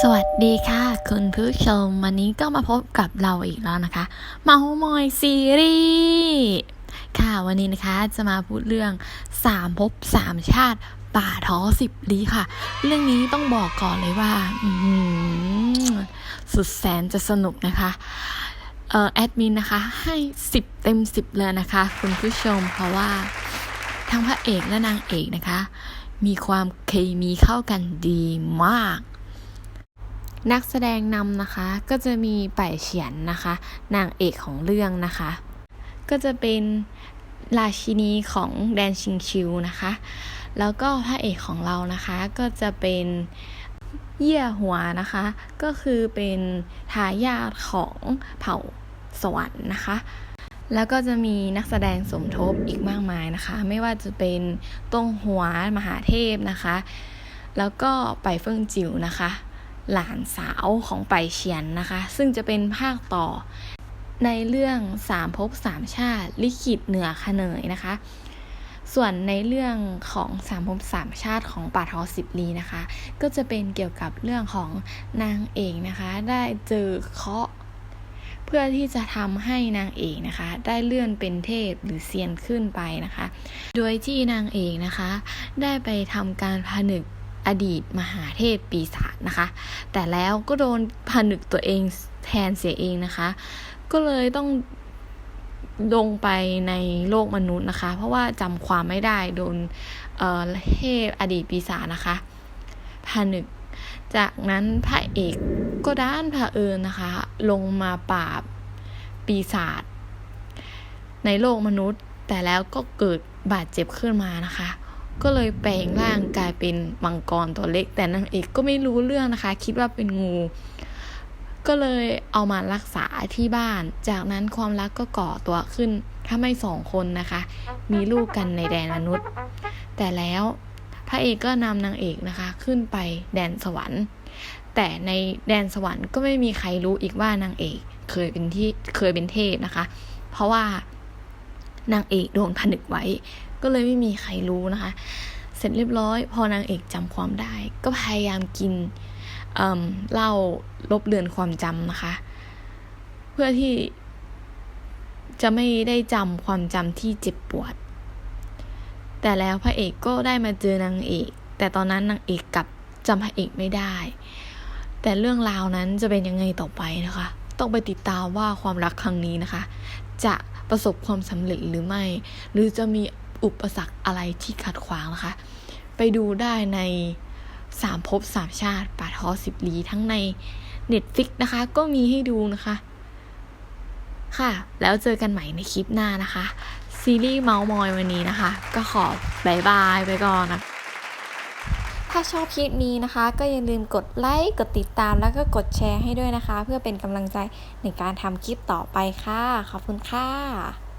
สวัสดีค่ะคุณผู้ชม วันนี้ก็มาพบกับเราอีกแล้วนะคะเมาส์มอยซีรีส์ค่ะวันนี้นะคะจะมาพูดเรื่องสามภพสามชาติป่าท้อสิบลีค่ะ เรื่องนี้ต้องบอกก่อนเลยว่าสุดแสนจะสนุกนะคะเอ่อแอดมินนะคะให้สิบเต็มสิบเลยนะคะ คุณผู้ชมเพราะว่าทั้งพระเอกและนางเอกนะคะ มีความเคมีเข้ากันดีมาก นักแสดงนำนะคะ ก็จะมีป่ายเฉียนนะคะ นางเอกของเรื่องนะคะ ก็จะเป็นราชินีของแดนชิงชิวนะคะ แล้วก็พระเอกของเรานะคะก็จะเป็นเยี่ยหัวนะคะ ก็คือเป็นทายาทของเผ่าสวรรค์นะคะ แล้วก็จะมีนักแสดงสมทบอีกมากมายนะคะ ไม่ว่าจะเป็นต้งหัวมหาเทพนะคะ แล้วก็ไปเฟิงจิ๋วนะคะ หลานสาวของไปเฉียนนะคะ ซึ่งจะเป็นภาคต่อในเรื่องสามภพสามชาติ ลิขิตเหนือขเนยนะคะ ส่วนในเรื่องของสามภพสามชาติของป่าทอสิบลีนะคะ ก็จะเป็นเกี่ยวกับเรื่องของนางเอกนะคะ ได้เจอเคาะเพื่อที่จะทำให้นางเอกนะคะ ได้เลื่อนเป็นเทพหรือเซียนขึ้นไปนะคะ โดยที่นางเอกนะคะ ได้ไปทำการผนึก อดีตมหาเทพปีศาจนะคะ แต่แล้วก็โดนผนึกตัวเองแทนเสียเองนะคะ ก็เลยต้องลงไปในโลกมนุษย์นะคะ เพราะว่าจำความไม่ได้โดนเอ่อเทพอดีตปีศาจนะคะผนึก จากนั้นพระเอกก็ด้านพระเอิญนะคะ ลงมาปราบปีศาจในโลกมนุษย์ แต่แล้วก็เกิดบาดเจ็บขึ้นมานะคะ ก็เลยแปลงร่างกลายเป็นมังกรตัวเล็ก แต่นางเอกก็ไม่รู้เรื่องนะคะ คิดว่าเป็นงู ก็เลยเอามารักษาที่บ้าน จากนั้นความรักก็ก่อตัวขึ้น ถ้าไม่สองคนนะคะ มีลูกกันในแดนมนุษย์ แต่แล้วพระเอกก็นำนางเอกนะคะ ขึ้นไปแดนสวรรค์ แต่ในแดนสวรรค์ก็ไม่มีใครรู้อีกว่านางเอกเคยเป็นที่เคยเป็นเทพนะคะ เพราะว่า นางเอกโดนผนึกไว้ ก็เลยไม่มีใครรู้นะคะ เสร็จเรียบร้อย พอนางเอกจำความได้ ก็พยายามกินเอ่มเหล้าลบเลือนความจำนะคะ เพื่อที่จะไม่ได้จำความจำที่เจ็บปวด แต่แล้วพระเอกก็ได้มาเจอนางเอก แต่ตอนนั้นนางเอกกลับจำพระเอกไม่ได้ แต่เรื่องราวนั้นจะเป็นยังไงต่อไปนะคะ ต้องไปติดตามว่าความรักครั้งนี้นะคะ จะประสบความสำเร็จหรือไม่ หรือจะมีอุปสรรคอะไรที่ขัดขวางนะคะ ไปดูได้ในสามภพสามชาติป่าทอสิบลีทั้งใน Netflix นะคะ ก็มีให้ดูนะคะ ค่ะ แล้วเจอกันใหม่ในคลิปหน้านะคะ ซีรีส์เมาส์มอยวันนี้นะคะ ก็ขอบายบายไปก่อนนะ ถ้าชอบคลิปนี้นะคะ ก็อย่าลืมกดไลค์ กดติดตามแล้วก็กดแชร์ให้ด้วยนะคะ เพื่อเป็นกำลังใจในการทำคลิปต่อไปค่ะ ขอบคุณค่ะ